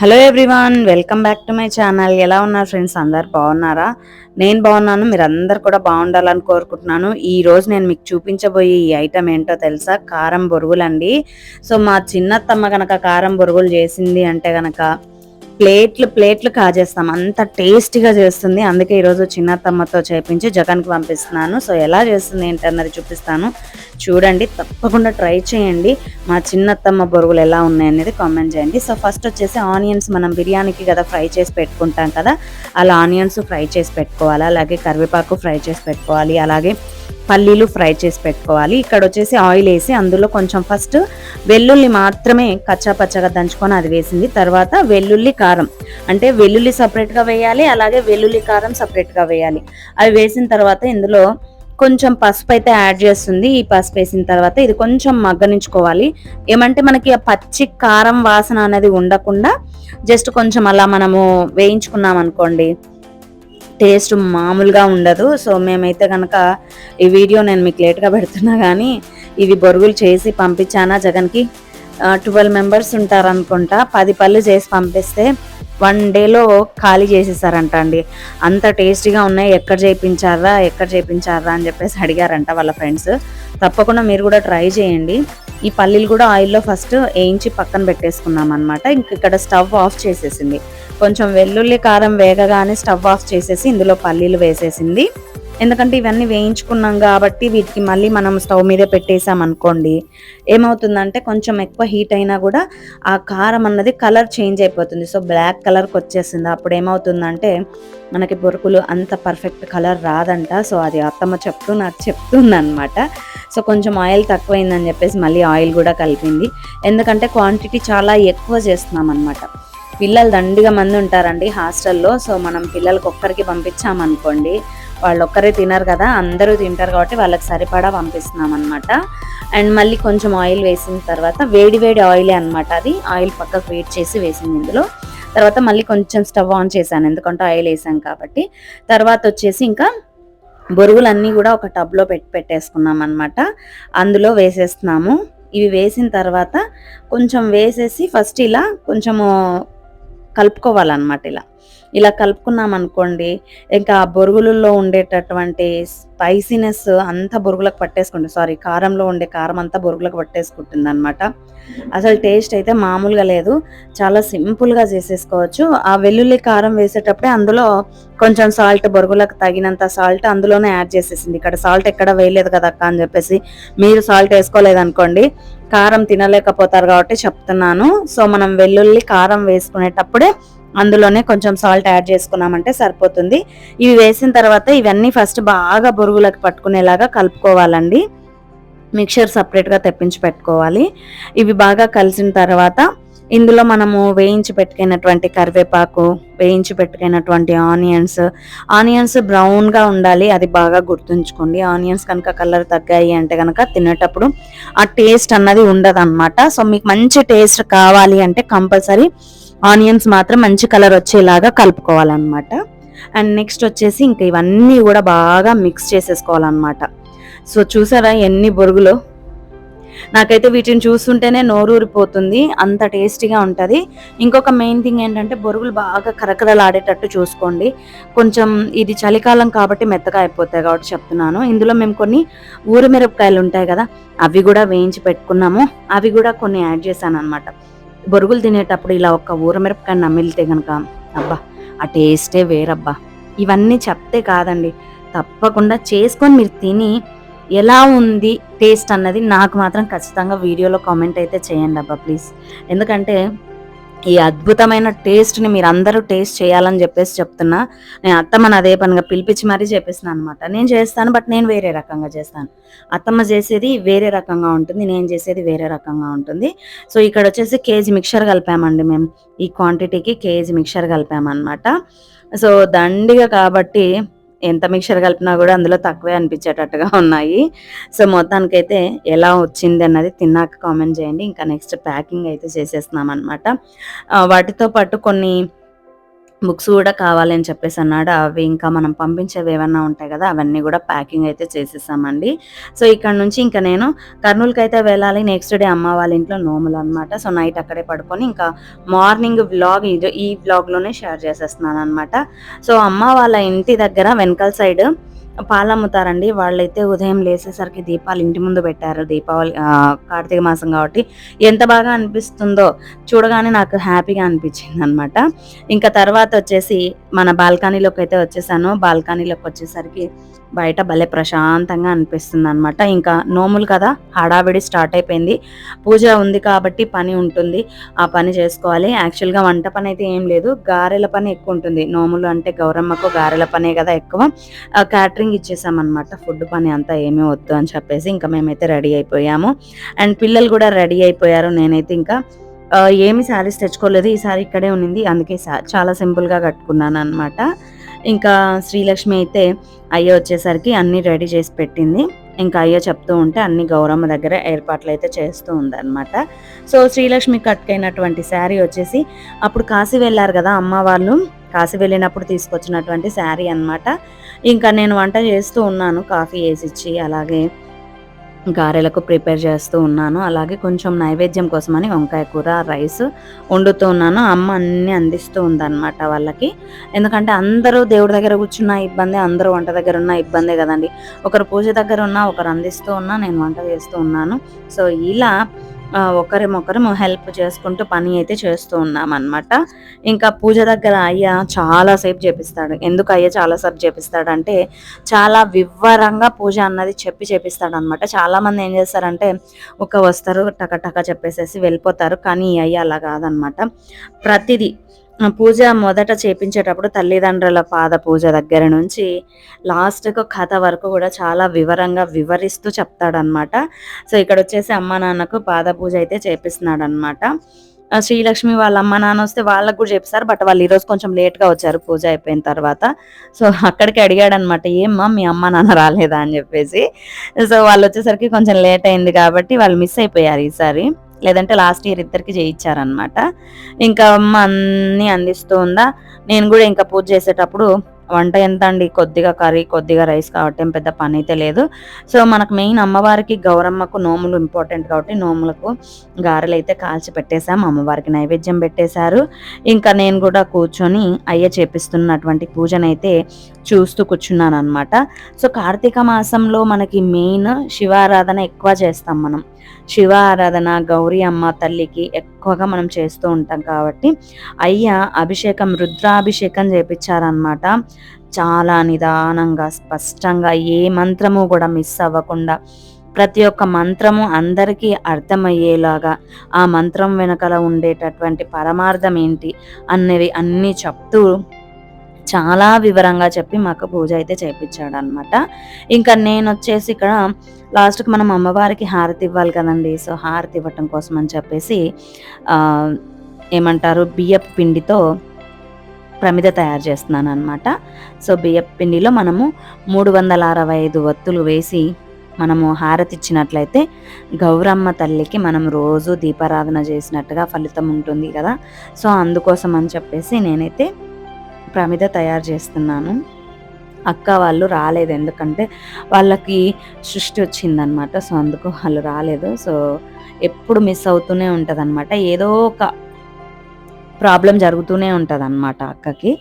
Hello everyone welcome back to my channel ఎలా ఉన్నారు friends అందరు బాగున్నారా? నేను బాగున్నాను మీరందరు కూడా బాగుండాలని కోరుకుంటున్నాను. ఈ రోజు నేను మీకు చూపించబోయే ఈ ఐటమ్ ఏంటో తెలుసా? కారం బొరుగులండి. సో మా చిన్నత్తమ్మ కనుక కారం బొరుగులు చేసింది అంటే కనుక ప్లేట్లు ప్లేట్లు కాజేస్తాం. అంత టేస్టీగా చేస్తుంది. అందుకే ఈరోజు చిన్నత్తమ్మతో చేపించి జగన్కి పంపిస్తున్నాను. సో ఎలా చేస్తుంది ఏంటన్నది చూపిస్తాను. చూడండి తప్పకుండా ట్రై చేయండి. మా చిన్నత్తమ్మ బొరుగులు ఎలా ఉన్నాయనేది కామెంట్ చేయండి. సో ఫస్ట్ వచ్చేసి ఆనియన్స్. మనం బిర్యానీకి కదా ఫ్రై చేసి పెట్టుకుంటాం కదా అలా ఆనియన్స్ ఫ్రై చేసి పెట్టుకోవాలి. అలాగే కరివేపాకు ఫ్రై చేసి పెట్టుకోవాలి. అలాగే పల్లీలు ఫ్రై చేసి పెట్టుకోవాలి. ఇక్కడ వచ్చేసి ఆయిల్ వేసి అందులో కొంచెం ఫస్ట్ వెల్లుల్లి మాత్రమే కచ్చా పచ్చగా దంచుకొని అది వేసింది. తర్వాత వెల్లుల్లి కారం అంటే వెల్లుల్లి సపరేట్గా వేయాలి అలాగే వెల్లుల్లి కారం సపరేట్గా వేయాలి. అవి వేసిన తర్వాత ఇందులో కొంచెం పసుపు అయితే యాడ్ చేస్తుంది. ఈ పసుపు వేసిన తర్వాత ఇది కొంచెం మగ్గనించుకోవాలి ఏమంటే మనకి ఆ పచ్చి కారం వాసన అనేది ఉండకుండా జస్ట్ కొంచెం అలా మనము వేయించుకున్నాం అనుకోండి టేస్ట్ మామూలుగా ఉండదు. సో మేమైతే కనుక ఈ వీడియో నేను మీకు లేట్గా పెడుతున్నా కానీ ఇవి బొరుగులు చేసి పంపించానా జగన్కి? ట్వెల్వ్ మెంబర్స్ ఉంటారనుకుంటా. పది పళ్ళు చేసి పంపిస్తే వన్ డేలో ఖాళీ చేసేసారంట అండి. అంత టేస్టీగా ఉన్నాయి. ఎక్కడ చేయించారా ఎక్కడ చేయించారా అని చెప్పేసి అడిగారంట వాళ్ళ ఫ్రెండ్స్. తప్పకుండా మీరు కూడా ట్రై చేయండి. ఈ పల్లీలు కూడా ఆయిల్లో ఫస్ట్ వేయించి పక్కన పెట్టేసుకున్నాం అనమాట ఇంక ఇక్కడ స్టవ్ ఆఫ్ చేసేసింది. కొంచెం వెల్లుల్లి కారం వేగగానే స్టవ్ ఆఫ్ చేసేసి ఇందులో పల్లీలు వేసేసింది. ఎందుకంటే ఇవన్నీ వేయించుకున్నాం కాబట్టి వీటికి మళ్ళీ మనం స్టవ్ మీదే పెట్టేసాం అనుకోండి. ఏమవుతుందంటే కొంచెం ఎక్కువ హీట్ అయినా కూడా ఆ కారం అన్నది కలర్ చేంజ్ అయిపోతుంది. సో బ్లాక్ కలర్కి వచ్చేసింది అప్పుడు ఏమవుతుందంటే మనకి బొరుకులు అంత పర్ఫెక్ట్ కలర్ రాదంట. సో అది అత్తమ్మ చెప్తూ నాకు చెప్తుందనమాట సో కొంచెం ఆయిల్ తక్కువైందని చెప్పేసి మళ్ళీ ఆయిల్ కూడా కలిపింది. ఎందుకంటే క్వాంటిటీ చాలా ఎక్కువ చేస్తున్నాం అనమాట పిల్లలు దండిగా మంది ఉంటారండి హాస్టల్లో. సో మనం పిల్లలకి ఒక్కరికి పంపించామనుకోండి వాళ్ళు ఒక్కరే తినరు కదా అందరూ తింటారు కాబట్టి వాళ్ళకి సరిపడా పంపిస్తున్నాం అనమాట అండ్ మళ్ళీ కొంచెం ఆయిల్ వేసిన తర్వాత వేడి వేడి ఆయిలే అనమాట అది. ఆయిల్ పక్కకు వేడి చేసి వేసింది ఇందులో. తర్వాత మళ్ళీ కొంచెం స్టవ్ ఆన్ చేశాను ఎందుకంటే ఆయిల్ వేసాం కాబట్టి. తర్వాత వచ్చేసి ఇంకా బొరుగులన్నీ కూడా ఒక టబ్లో పెట్టి పెట్టేసుకున్నాం అనమాట అందులో వేసేస్తున్నాము. ఇవి వేసిన తర్వాత కొంచెం వేసేసి ఫస్ట్ ఇలా కొంచెము కలుపుకోవాలన్నమాట ఇలా. ఇలా కలుపుకున్నాం అనుకోండి ఇంకా ఆ బొరుగులలో ఉండేటటువంటి స్పైసీనెస్ అంతా బొరుగులకు పట్టేసుకుంటుంది. సారీ కారంలో ఉండే కారం అంతా బొరుగులకు పట్టేసుకుంటుంది అనమాట అసలు టేస్ట్ అయితే మామూలుగా లేదు. చాలా సింపుల్గా చేసేసుకోవచ్చు. ఆ వెల్లుల్లి కారం వేసేటప్పుడే అందులో కొంచెం సాల్ట్ బొరుగులకు తగినంత సాల్ట్ అందులోనే యాడ్ చేసేసింది. ఇక్కడ సాల్ట్ ఎక్కడ వేయలేదు కదా అక్క అని చెప్పేసి మీరు సాల్ట్ వేసుకోలేదనుకోండి కారం తినలేకపోతారు కాబట్టి చెప్తున్నాను. సో మనం వెల్లుల్లి కారం వేసుకునేటప్పుడే అందులోనే కొంచెం సాల్ట్ యాడ్ చేసుకున్నామంటే సరిపోతుంది. ఇవి వేసిన తర్వాత ఇవన్నీ ఫస్ట్ బాగా బొరుగులకు పట్టుకునేలాగా కలుపుకోవాలండి. మిక్చర్ సపరేట్గా తెప్పించి పెట్టుకోవాలి. ఇవి బాగా కలిసిన తర్వాత ఇందులో మనము వేయించి పెట్టుకున్నటువంటి కరివేపాకు వేయించి పెట్టుకున్నటువంటి ఆనియన్స్ ఆనియన్స్ బ్రౌన్గా ఉండాలి అది బాగా గుర్తుంచుకోండి. ఆనియన్స్ కనుక కలర్ తగ్గాయి అంటే కనుక తినేటప్పుడు ఆ టేస్ట్ అన్నది ఉండదు సో మీకు మంచి టేస్ట్ కావాలి అంటే కంపల్సరీ ఆనియన్స్ మాత్రం మంచి కలర్ వచ్చేలాగా కలుపుకోవాలన్నమాట. అండ్ నెక్స్ట్ వచ్చేసి ఇంకా ఇవన్నీ కూడా బాగా మిక్స్ చేసేసుకోవాలన్నమాట. సో చూసారా ఎన్ని బొరుగులు? నాకైతే వీటిని చూస్తుంటేనే నోరూరిపోతుంది అంత టేస్టీగా ఉంటుంది. ఇంకొక మెయిన్ థింగ్ ఏంటంటే బొరుగులు బాగా కరకరలాడేటట్టు చూసుకోండి. కొంచెం ఇది చలికాలం కాబట్టి మెత్తగా అయిపోతాయి కాబట్టి చెప్తున్నాను. ఇందులో మేము కొన్ని ఊరమిరపకాయలు ఉంటాయి కదా అవి కూడా వేయించి పెట్టుకున్నాము. అవి కూడా కొన్ని యాడ్ చేశాను అనమాట బొరుగులు తినేటప్పుడు ఇలా ఒక ఊరమిరపకాయ నమిలితే కనుక అబ్బా ఆ టేస్టే వేరబ్బా. ఇవన్నీ చెప్తే కాదండి తప్పకుండా చేసుకొని మీరు తిని ఎలా ఉంది టేస్ట్ అన్నది నాకు మాత్రం ఖచ్చితంగా వీడియోలో కామెంట్ అయితే చేయండి అబ్బా ప్లీజ్. ఎందుకంటే ఈ అద్భుతమైన టేస్ట్ని మీరు అందరూ టేస్ట్ చేయాలని చెప్పేసి చెప్తున్నా. నేను అత్తమ్మని అదే పనిగా పిలిపించి మరీ చెప్పేసిన అనమాట నేను చేస్తాను బట్ నేను వేరే రకంగా చేస్తాను. అత్తమ్మ చేసేది వేరే రకంగా ఉంటుంది నేను చేసేది వేరే రకంగా ఉంటుంది. సో ఇక్కడ వచ్చేసి కేజీ మిక్చర్ కలిపామండి మేము ఈ క్వాంటిటీకి కేజీ మిక్చర్ కలిపామన్నమాట. సో దండిగా కాబట్టి ఎంత మిక్చర్ కలిపినా కూడా అందులో తక్కువే అనిపించేటట్టుగా ఉన్నాయి. సో మొత్తానికైతే ఎలా వచ్చింది అన్నది తిన్నాక కామెంట్ చేయండి. ఇంకా నెక్స్ట్ ప్యాకింగ్ అయితే చేసేస్తున్నాం అనమాట వాటితో పాటు కొన్ని బుక్స్ కూడా కావాలని చెప్పేసి అన్నాడు. అవి ఇంకా మనం పంపించేవి ఏమన్నా ఉంటాయి కదా అవన్నీ కూడా ప్యాకింగ్ అయితే చేసేసామండి. సో ఇక్కడ నుంచి ఇంకా నేను కర్నూలుకి అయితే వెళ్ళాలి. నెక్స్ట్ డే అమ్మ వాళ్ళ ఇంట్లో నోములు అనమాట సో నైట్ అక్కడే పడుకొని ఇంకా మార్నింగ్ వ్లాగ్ ఇది ఈ వ్లాగ్లోనే షేర్ చేసేస్తున్నాను అనమాట సో అమ్మ వాళ్ళ ఇంటి దగ్గర వెనకాల సైడ్ పాలు అమ్ముతారండి వాళ్ళైతే ఉదయం లేసేసరికి దీపాలు ఇంటి ముందు పెట్టారు. దీపావళి కార్తీక మాసం కాబట్టి. ఎంత బాగా అనిపిస్తుందో చూడగానే నాకు హ్యాపీగా అనిపించింది అనమాట ఇంకా తర్వాత వచ్చేసి మన బాల్కనీలోకి అయితే వచ్చేసాను. బాల్కనీలోకి వచ్చేసరికి బయట భలే ప్రశాంతంగా అనిపిస్తుంది అనమాట ఇంకా నోములు కదా హడావిడి స్టార్ట్ అయిపోయింది. పూజ ఉంది కాబట్టి పని ఉంటుంది. ఆ పని చేసుకోవాలి. యాక్చువల్గా వంట పని అయితే ఏం లేదు. గారెల పని ఎక్కువ ఉంటుంది. నోములు అంటే గౌరమ్మకు గారెల పనే కదా ఎక్కువ. క్యాటరింగ్ ఇచ్చేసామన్నమాట. ఫుడ్ పని అంతా ఏమీ వద్దు అని చెప్పేసి ఇంకా మేమైతే రెడీ అయిపోయాము. అండ్ పిల్లలు కూడా రెడీ అయిపోయారు. నేనైతే ఇంకా ఏమి శారీస్ తెచ్చుకోలేదు. ఈ సారీ ఇక్కడే ఉన్నింది అందుకే సా- చాలా సింపుల్గా కట్టుకున్నాను అనమాట ఇంకా శ్రీలక్ష్మి అయితే అయ్య వచ్చేసరికి అన్నీ రెడీ చేసి పెట్టింది. ఇంకా అయ్య చెప్తూ ఉంటే అన్ని గౌరమ్మ దగ్గర ఏర్పాట్లు అయితే చేస్తూ ఉందన్నమాట. సో శ్రీలక్ష్మి కట్టుకైనటువంటి శారీ వచ్చేసి అప్పుడు కాశీ వెళ్ళారు కదా అమ్మ వాళ్ళు. కాశీ వెళ్ళినప్పుడు తీసుకొచ్చినటువంటి శారీ అన్నమాట. ఇంకా నేను వంట చేస్తూ ఉన్నాను. కాఫీ వేసిచ్చి అలాగే గారెలకు ప్రిపేర్ చేస్తూ ఉన్నాను. అలాగే కొంచెం నైవేద్యం కోసమని వంకాయ కూర రైస్ వండుతూ ఉన్నాను. అమ్మ అన్ని అందిస్తూ ఉందన్నమాట వాళ్ళకి. ఎందుకంటే అందరూ దేవుడి దగ్గర కూర్చున్న ఇబ్బంది అందరూ వంట దగ్గర ఉన్న ఇబ్బందే కదండి. ఒకరు పూజ దగ్గర ఉన్నా ఒకరు అందిస్తూ ఉన్నా నేను వంట చేస్తూ ఉన్నాను. సో ఇలా ఒకరిమొకరు హెల్ప్ చేసుకుంటూ పని అయితే చేస్తూ ఉన్నాం అనమాట ఇంకా పూజ దగ్గర అయ్య చాలాసేపు చేపిస్తాడు. ఎందుకు అయ్య చాలాసేపు చేపిస్తాడు అంటే చాలా వివరంగా పూజ అన్నది చెప్పి చేపిస్తాడు అనమాట చాలామంది ఏం చేస్తారంటే ఒక వస్తారు టక టక చెప్పేసేసి వెళ్ళిపోతారు. కానీ ఈ అయ్య అలా కాదనమాట ప్రతిదీ పూజ మొదట చేపించేటప్పుడు తల్లిదండ్రుల పాద పూజ దగ్గర నుంచి లాస్ట్కు కథ వరకు కూడా చాలా వివరంగా వివరిస్తూ చెప్తాడనమాట సో ఇక్కడ వచ్చేసి అమ్మ నాన్నకు పాద పూజ అయితే చేపిస్తున్నాడు అనమాట శ్రీలక్ష్మి వాళ్ళ అమ్మ నాన్న వస్తే వాళ్ళకు కూడా చెప్పిస్తారు బట్ వాళ్ళు ఈరోజు కొంచెం లేట్గా వచ్చారు పూజ అయిపోయిన తర్వాత. సో అక్కడికి అడిగాడనమాట ఏమ్మా మీ అమ్మ నాన్న రాలేదా? అని చెప్పేసి. సో వాళ్ళు వచ్చేసరికి కొంచెం లేట్ అయింది కాబట్టి వాళ్ళు మిస్ అయిపోయారు ఈసారి. లేదంటే లాస్ట్ ఇయర్ ఇద్దరికి చేయించారనమాట ఇంకా అమ్మ అన్నీ అందిస్తూ ఉందా? నేను కూడా ఇంకా పూజ చేసేటప్పుడు వంట ఎంత అండి? కొద్దిగా కర్రీ కొద్దిగా రైస్ కాబట్టి ఏం పెద్ద పని అయితే లేదు. సో మనకు మెయిన్ అమ్మవారికి గౌరమ్మకు నోములు ఇంపార్టెంట్ కాబట్టి నోములకు గారెలు అయితే కాల్చి పెట్టేశాం అమ్మవారికి నైవేద్యం పెట్టేశారు. ఇంకా నేను కూడా కూర్చొని అయ్య చేపిస్తున్నటువంటి పూజనైతే చూస్తూ కూర్చున్నాను అనమాట సో కార్తీక మాసంలో మనకి మెయిన్ శివారాధన ఎక్కువ చేస్తాం మనం. శివ ఆరాధన గౌరీ అమ్మ తల్లికి ఎక్కువగా మనం చేస్తూ ఉంటాం కాబట్టి అయ్య అభిషేకం రుద్రాభిషేకం చేపించారనమాట చాలా నిదానంగా స్పష్టంగా ఏ మంత్రము కూడా మిస్ అవ్వకుండా ప్రతి ఒక్క మంత్రము అందరికీ అర్థమయ్యేలాగా ఆ మంత్రం వెనకాల ఉండేటటువంటి పరమార్థం ఏంటి అన్నవి అన్నీ చెప్తూ చాలా వివరంగా చెప్పి మాకు పూజ అయితే చేయించాడు అనమాట ఇంకా నేను వచ్చేసి ఇక్కడ లాస్ట్కి మనం అమ్మవారికి హారతి ఇవ్వాలి కదండి. సో హారతి ఇవ్వటం కోసం అని చెప్పేసి ఏమంటారు బియ్యపు పిండితో ప్రమిద తయారు చేస్తున్నాను అనమాట సో బియ్యపు పిండిలో మనము మూడు వందల అరవై ఐదు ఒత్తులు వేసి మనము హారతి ఇచ్చినట్లయితే గౌరమ్మ తల్లికి మనం రోజు దీపారాధన చేసినట్టుగా ఫలితం ఉంటుంది కదా. సో అందుకోసం అని చెప్పేసి నేనైతే ప్రమిద తయారు చేస్తున్నాను. అక్క వాళ్ళు రాలేదు. ఎందుకంటే వాళ్ళకి సృష్టి వచ్చిందనమాట. సో అందుకు వాళ్ళు రాలేదు. సో ఎప్పుడు మిస్ అవుతూనే ఉంటుంది అనమాట ఏదో ఒక ప్రాబ్లం జరుగుతూనే ఉంటుంది అనమాట అక్కకి.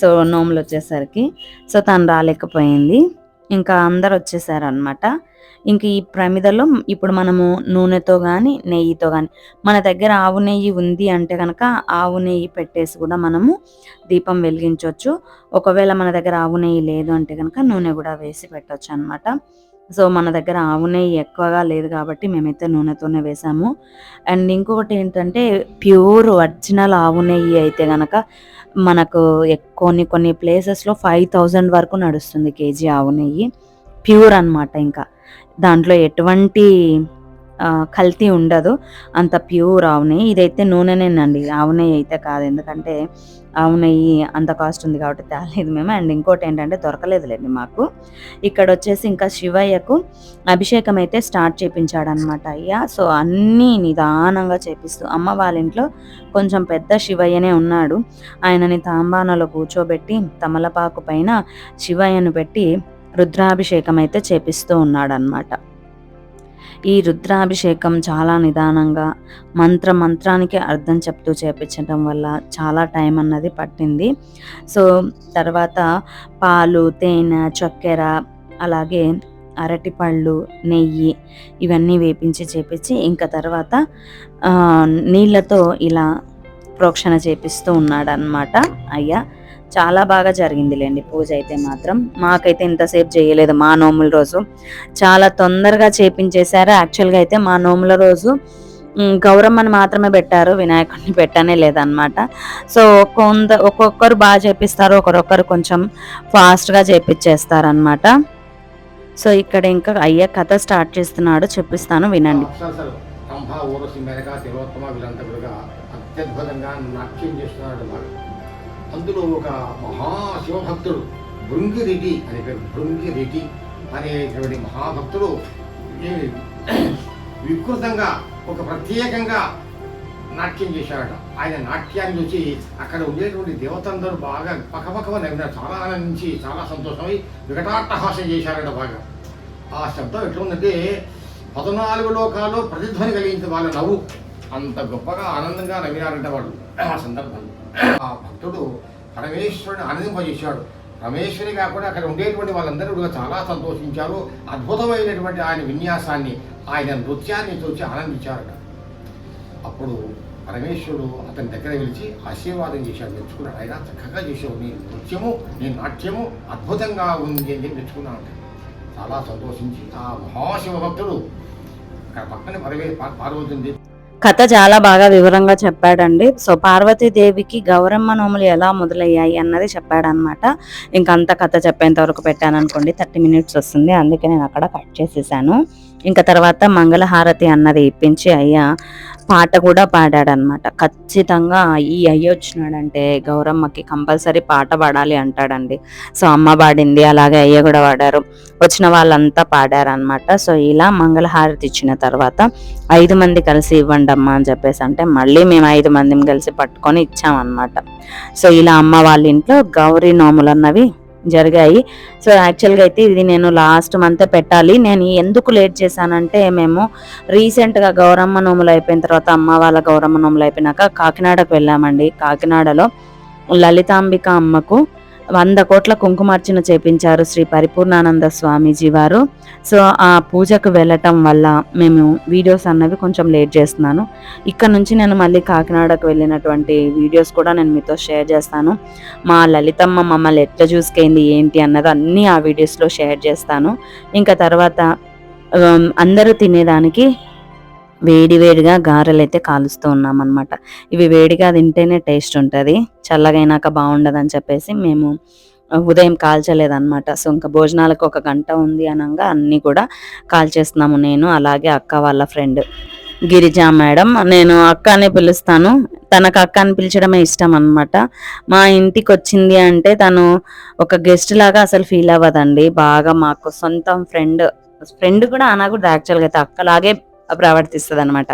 సో నోములు వచ్చేసరికి. సో తను రాలేకపోయింది. ఇంకా అందరు వచ్చేసారనమాట ఇంక ఈ ప్రమిదలో ఇప్పుడు మనము నూనెతో కానీ నెయ్యితో కానీ మన దగ్గర ఆవు నెయ్యి ఉంది అంటే కనుక ఆవు నెయ్యి పెట్టేసి కూడా మనము దీపం వెలిగించవచ్చు ఒకవేళ మన దగ్గర ఆవు నెయ్యి లేదు అంటే కనుక నూనె కూడా వేసి పెట్టవచ్చు అనమాట సో మన దగ్గర ఆవు నెయ్యి ఎక్కువగా లేదు కాబట్టి మేమైతే నూనెతోనే వేసాము. అండ్ ఇంకొకటి ఏంటంటే ప్యూర్ ఒరిజినల్ ఆవు నెయ్యి అయితే కనుక మనకు కొన్ని కొన్ని ప్లేసెస్లో ఫైవ్ థౌజండ్ వరకు నడుస్తుంది కేజీ ఆవు నెయ్యి. ప్యూర్ అన్నమాట ఇంకా. దాంట్లో ఎటువంటి కల్తీ ఉండదు. అంత ప్యూర్ ఆవు నెయ్యి. ఇదైతే నూనెనేనండి. ఆవు నెయ్యి అయితే కాదు. ఎందుకంటే ఆవు నెయ్యి అంత కాస్ట్ ఉంది కాబట్టి తేలేదు మేము. అండ్ ఇంకోటి ఏంటంటే దొరకలేదులేండి మాకు. ఇక్కడ వచ్చేసి ఇంకా శివయ్యకు అభిషేకం అయితే స్టార్ట్ చేయించాడనమాట అయ్యా. సో అన్నీ నిదానంగా చేపిస్తూ అమ్మ వాళ్ళ ఇంట్లో కొంచెం పెద్ద శివయ్యనే ఉన్నాడు. ఆయనని తాంబానలో కూర్చోబెట్టి తమలపాకు పైన శివయ్యను పెట్టి రుద్రాభిషేకం అయితే చేపిస్తూ ఉన్నాడనమాట ఈ రుద్రాభిషేకం చాలా నిదానంగా మంత్ర మంత్రానికి అర్థం చెప్తూ చేపించడం వల్ల చాలా టైం అన్నది పట్టింది. సో తర్వాత పాలు తేనె చక్కెర అలాగే అరటిపళ్ళు నెయ్యి ఇవన్నీ వేపించి చేపించి ఇంకా తర్వాత నీళ్ళతో ఇలా ప్రోక్షణ చేపిస్తూ ఉన్నాడనమాట అయ్యా. చాలా బాగా జరిగిందిలేండి. పూజ అయితే మాత్రం మాకైతే ఇంతసేపు చేయలేదు మా నోముల రోజు. చాలా తొందరగా చేపించేశారు. యాక్చువల్గా అయితే మా నోముల రోజు గౌరమ్మని మాత్రమే పెట్టారు. వినాయకుడిని పెట్టనే లేదనమాట సో కొంత ఒక్కొక్కరు బాగా చేపిస్తారు. ఒకరొకరు కొంచెం ఫాస్ట్గా చేపించేస్తారనమాట సో ఇక్కడ ఇంకా అయ్యే కథ స్టార్ట్ చేస్తున్నాడు. చెప్పిస్తాను వినండి. అత్యద్భుతంగా నాట్యం చేస్తున్నాడు అందులో ఒక మహాశివభక్తుడు భృంగిరెడ్డి అనే పేరు. భృంగిరెడ్డి అనేటువంటి మహాభక్తుడు వికృతంగా ఒక ప్రత్యేకంగా నాట్యం చేశాడట. ఆయన నాట్యాన్ని చూసి అక్కడ ఉండేటువంటి దేవతందరూ బాగా పక్కపక్కవ నవ్వినారు చాలా ఆనందించి చాలా సంతోషమై వికటాట్టహాసం చేశారట బాగా. ఆ శబ్దం ఎట్లుందంటే పద్నాలుగు లోకాలు ప్రతిధ్వని కలిగించే వాళ్ళ నవ్వు. అంత గొప్పగా ఆనందంగా నవ్వినారంట వాళ్ళు. ఆ సందర్భంలో. ఆ భక్తుడు పరమేశ్వరుని ఆనందింపజేశాడు. రమేశ్వరి కాకుండా అక్కడ ఉండేటువంటి వాళ్ళందరూ కూడా చాలా సంతోషించారు. అద్భుతమైనటువంటి ఆయన విన్యాసాన్ని ఆయన నృత్యాన్ని చూసి ఆనందించారట. అప్పుడు పరమేశ్వరుడు అతని దగ్గర పిలిచి ఆశీర్వాదం చేశాడు. మెచ్చుకున్నాడు ఆయన చక్కగా చేసావు. నీ నృత్యము నీ నాట్యము అద్భుతంగా ఉంది అని చెప్పి మెచ్చుకున్నాడు చాలా సంతోషించి ఆ మహాశివ భక్తుడు అక్కడ పక్కన పరవే పార్వతుంది కథ చాలా బాగా వివరంగా చెప్పాడండి. సో పార్వతీదేవికి గౌరమ్మ నోములు ఎలా మొదలయ్యాయి అన్నది చెప్పాడనమాట ఇంకంత అంత కథ చెప్పేంత వరకు పెట్టాను అనుకోండి థర్టీ మినిట్స్ వస్తుంది. అందుకే నేను అక్కడ కట్ చేసేసాను. ఇంకా తర్వాత మంగళహారతి అన్నది ఇప్పించి అయ్యా పాట కూడా పాడాడనమాట ఖచ్చితంగా ఈ అయ్య వచ్చినాడంటే గౌరమ్మకి కంపల్సరీ పాట పాడాలి అంటాడండి. సో అమ్మ పాడింది అలాగే అయ్య కూడా పాడారు. వచ్చిన వాళ్ళంతా పాడారనమాట సో ఇలా మంగళహారతి ఇచ్చిన తర్వాత ఐదు మంది కలిసి ఇవ్వండి అమ్మ అని చెప్పేసి అంటే మళ్ళీ మేము ఐదు మందిని కలిసి పట్టుకొని ఇచ్చామన్నమాట. సో ఇలా అమ్మ వాళ్ళ ఇంట్లో గౌరీ నోములు అన్నవి జరిగాయి. సో యాక్చువల్గా అయితే ఇది నేను లాస్ట్ మంత్ పెట్టాలి. నేను ఎందుకు లేట్ చేశానంటే మేము రీసెంట్గా గౌరమ్మ నోములు అయిపోయిన తర్వాత అమ్మ వాళ్ళ గౌరమ్మ నోములు అయిపోయినాక కాకినాడకు వెళ్ళామండి. కాకినాడలో లలితాంబిక అమ్మకు వంద కోట్ల కుంకుమార్చన చేపించారు శ్రీ పరిపూర్ణానంద స్వామీజీ వారు. సో ఆ పూజకు వెళ్ళటం వల్ల మేము వీడియోస్ అన్నవి కొంచెం లేట్ చేస్తున్నాను. ఇక్కడ నుంచి నేను మళ్ళీ కాకినాడకు వెళ్ళినటువంటి వీడియోస్ కూడా నేను మీతో షేర్ చేస్తాను. మా లలితమ్మ మమ్మల్ని ఎట్లా చూసుకైంది ఏంటి అన్నది అన్నీ ఆ వీడియోస్లో షేర్ చేస్తాను. ఇంకా తర్వాత అందరూ తినేదానికి వేడివేడిగా గారెలు అయితే కాలుస్తూ ఉన్నామన్నమాట. ఇవి వేడిగా తింటేనే టేస్ట్ ఉంటుంది. చల్లగైనాక బాగుండదని చెప్పేసి మేము ఉదయం కాల్చలేదన్నమాట. సో ఇంకా భోజనాలకు ఒక గంట ఉంది అనగా అన్నీ కూడా కాల్చేస్తున్నాము నేను అలాగే అక్క వాళ్ళ ఫ్రెండ్ గిరిజా మేడం. నేను అక్క అని పిలుస్తాను. తనకు అక్క అని పిలిచడమే ఇష్టం అనమాట మా ఇంటికి వచ్చింది అంటే తను ఒక గెస్ట్ లాగా అసలు ఫీల్ అవ్వదండి. బాగా మాకు సొంతం ఫ్రెండ్ ఫ్రెండ్ కూడా అనకూడదు యాక్చువల్గా అయితే అక్కలాగే ప్రవర్తిస్తుంది అనమాట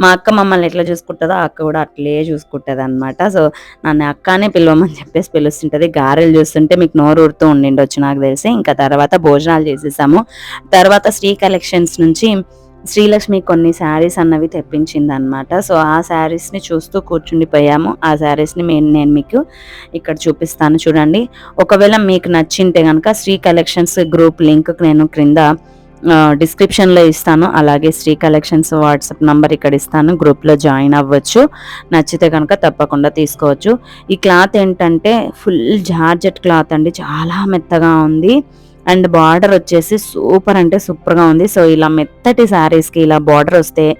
మా అక్క మమ్మల్ని ఎట్లా చూసుకుంటుందో ఆ అక్క కూడా అట్లే చూసుకుంటుంది అనమాట సో నన్ను అక్కనే పిలవమని చెప్పేసి పిలుస్తుంటుంది. గారెలు చూస్తుంటే మీకు నోరు ఊరుతూ ఉండిండొచ్చు నాకు తెలిసి. ఇంకా తర్వాత భోజనాలు చేసేసాము. తర్వాత శ్రీ కలెక్షన్స్ నుంచి శ్రీలక్ష్మి కొన్ని శారీస్ అన్నవి తెప్పించింది అనమాట సో ఆ శారీస్ని చూస్తూ కూర్చుండిపోయాము. ఆ శారీస్ని నేను నేను మీకు ఇక్కడ చూపిస్తాను చూడండి. ఒకవేళ మీకు నచ్చింటే కనుక శ్రీ కలెక్షన్స్ గ్రూప్ లింక్ నేను క్రింద డిస్క్రిప్షన్లో ఇస్తాను. అలాగే శ్రీ కలెక్షన్స్ వాట్సాప్ నంబర్ ఇక్కడ ఇస్తాను. గ్రూప్లో జాయిన్ అవ్వచ్చు. నచ్చితే కనుక తప్పకుండా తీసుకోవచ్చు. ఈ క్లాత్ ఏంటంటే ఫుల్ జార్జెట్ క్లాత్ అండి. చాలా మెత్తగా ఉంది. అండ్ బార్డర్ వచ్చేసి సూపర్ అంటే సూపర్గా ఉంది. సో ఇలా మెత్తటి శారీస్కి ఇలా బార్డర్ వస్తే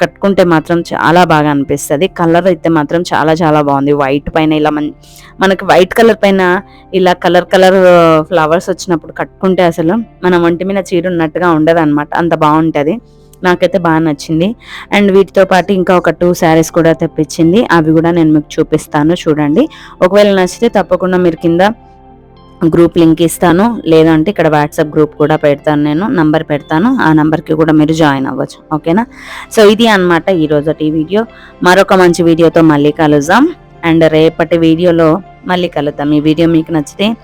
కట్టుకుంటే మాత్రం చాలా బాగా అనిపిస్తుంది. కలర్ అయితే మాత్రం చాలా చాలా బాగుంది. వైట్ పైన ఇలా మన మనకి వైట్ కలర్ పైన ఇలా కలర్ కలర్ ఫ్లవర్స్ వచ్చినప్పుడు కట్టుకుంటే అసలు మన ఒంటి మీద చీర ఉన్నట్టుగా ఉండదు అనమాట అంత బాగుంటుంది. నాకైతే బాగా నచ్చింది. అండ్ వీటితో పాటు ఇంకా ఒక టూ శారీస్ కూడా తెప్పించింది. అవి కూడా నేను మీకు చూపిస్తాను. చూడండి. ఒకవేళ నచ్చితే తప్పకుండా మీరు కింద గ్రూప్ లింక్ ఇస్తాను. లేదంటే ఇక్కడ వాట్సాప్ గ్రూప్ కూడా పెడతాను నేను నంబర్ పెడతాను. ఆ నంబర్కి కూడా మీరు జాయిన్ అవ్వచ్చు. ఓకేనా? సో ఇది అన్నమాట ఈరోజు ఈ వీడియో. మరొక మంచి వీడియోతో మళ్ళీ కలుద్దాం. అండ్ రేపటి వీడియోలో మళ్ళీ కలుద్దాం. ఈ వీడియో మీకు నచ్చితే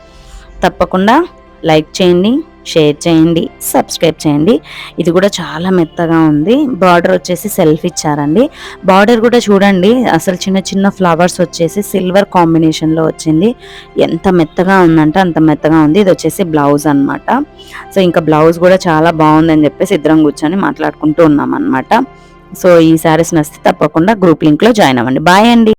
తప్పకుండా లైక్ చేయండి. షేర్ చేయండి సబ్స్క్రైబ్ చేయండి. ఇది కూడా చాలా మెత్తగా ఉంది. బార్డర్ వచ్చేసి సెల్ఫ్ ఇచ్చారండి. బార్డర్ కూడా చూడండి అసలు చిన్న చిన్న ఫ్లవర్స్ వచ్చేసి సిల్వర్ కాంబినేషన్లో వచ్చింది. ఎంత మెత్తగా ఉందంటే అంత మెత్తగా ఉంది. ఇది వచ్చేసి బ్లౌజ్ అన్నమాట. సో ఇంకా బ్లౌజ్ కూడా చాలా బాగుందని చెప్పేసి ఇద్దరం కూర్చొని మాట్లాడుకుంటూ ఉన్నాం అనమాట సో ఈ శారీస్ నచ్చితే తప్పకుండా గ్రూప్ లింక్లో జాయిన్ అవ్వండి. బాయ్ అండి.